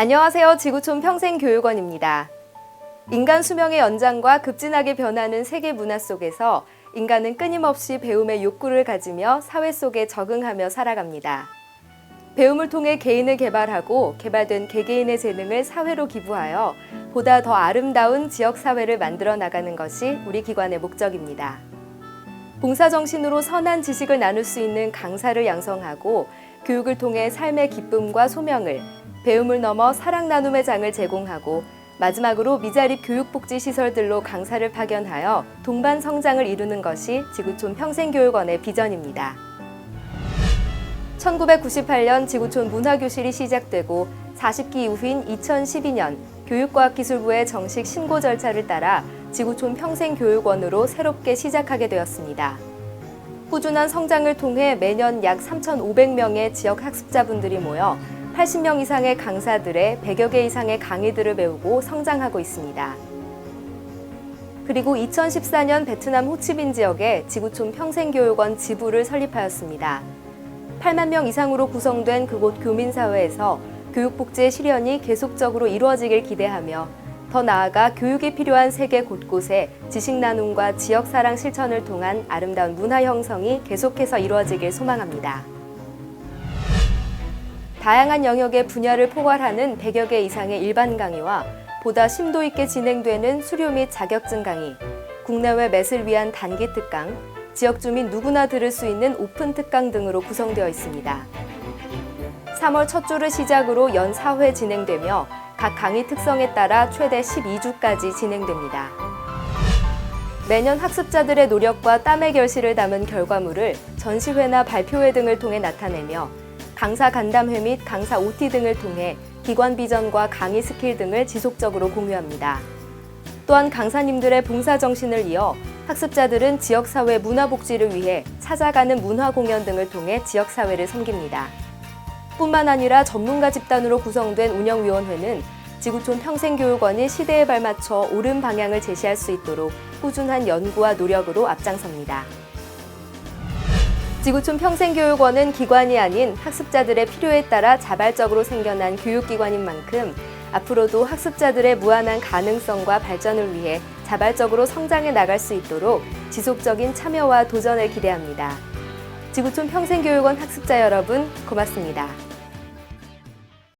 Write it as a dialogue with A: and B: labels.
A: 안녕하세요. 지구촌 평생교육원입니다. 인간 수명의 연장과 급진하게 변하는 세계 문화 속에서 인간은 끊임없이 배움의 욕구를 가지며 사회 속에 적응하며 살아갑니다. 배움을 통해 개인을 개발하고 개발된 개개인의 재능을 사회로 기부하여 보다 더 아름다운 지역 사회를 만들어 나가는 것이 우리 기관의 목적입니다. 봉사 정신으로 선한 지식을 나눌 수 있는 강사를 양성하고 교육을 통해 삶의 기쁨과 소명을 배움을 넘어 사랑 나눔의 장을 제공하고 마지막으로 미자립 교육복지 시설들로 강사를 파견하여 동반 성장을 이루는 것이 지구촌 평생교육원의 비전입니다. 1998년 지구촌 문화교실이 시작되고 40기 이후인 2012년 교육과학기술부의 정식 신고 절차를 따라 지구촌 평생교육원으로 새롭게 시작하게 되었습니다. 꾸준한 성장을 통해 매년 약 3,500명의 지역 학습자분들이 모여 80명 이상의 강사들의 100여 개 이상의 강의들을 배우고 성장하고 있습니다. 그리고 2014년 베트남 호치민 지역에 지구촌 평생교육원 지부를 설립하였습니다. 8만 명 이상으로 구성된 그곳 교민사회에서 교육복지의 실현이 계속적으로 이루어지길 기대하며 더 나아가 교육이 필요한 세계 곳곳에 지식 나눔과 지역 사랑 실천을 통한 아름다운 문화 형성이 계속해서 이루어지길 소망합니다. 다양한 영역의 분야를 포괄하는 100여 개 이상의 일반 강의와 보다 심도 있게 진행되는 수료 및 자격증 강의, 국내외 맷을 위한 단기 특강, 지역 주민 누구나 들을 수 있는 오픈 특강 등으로 구성되어 있습니다. 3월 첫 주를 시작으로 연 4회 진행되며 각 강의 특성에 따라 최대 12주까지 진행됩니다. 매년 학습자들의 노력과 땀의 결실을 담은 결과물을 전시회나 발표회 등을 통해 나타내며 강사 간담회 및 강사 OT 등을 통해 기관 비전과 강의 스킬 등을 지속적으로 공유합니다. 또한 강사님들의 봉사 정신을 이어 학습자들은 지역사회 문화복지를 위해 찾아가는 문화 공연 등을 통해 지역사회를 섬깁니다. 뿐만 아니라 전문가 집단으로 구성된 운영위원회는 지구촌 평생교육원이 시대에 발맞춰 옳은 방향을 제시할 수 있도록 꾸준한 연구와 노력으로 앞장섭니다. 지구촌 평생교육원은 기관이 아닌 학습자들의 필요에 따라 자발적으로 생겨난 교육기관인 만큼 앞으로도 학습자들의 무한한 가능성과 발전을 위해 자발적으로 성장해 나갈 수 있도록 지속적인 참여와 도전을 기대합니다. 지구촌 평생교육원 학습자 여러분, 고맙습니다.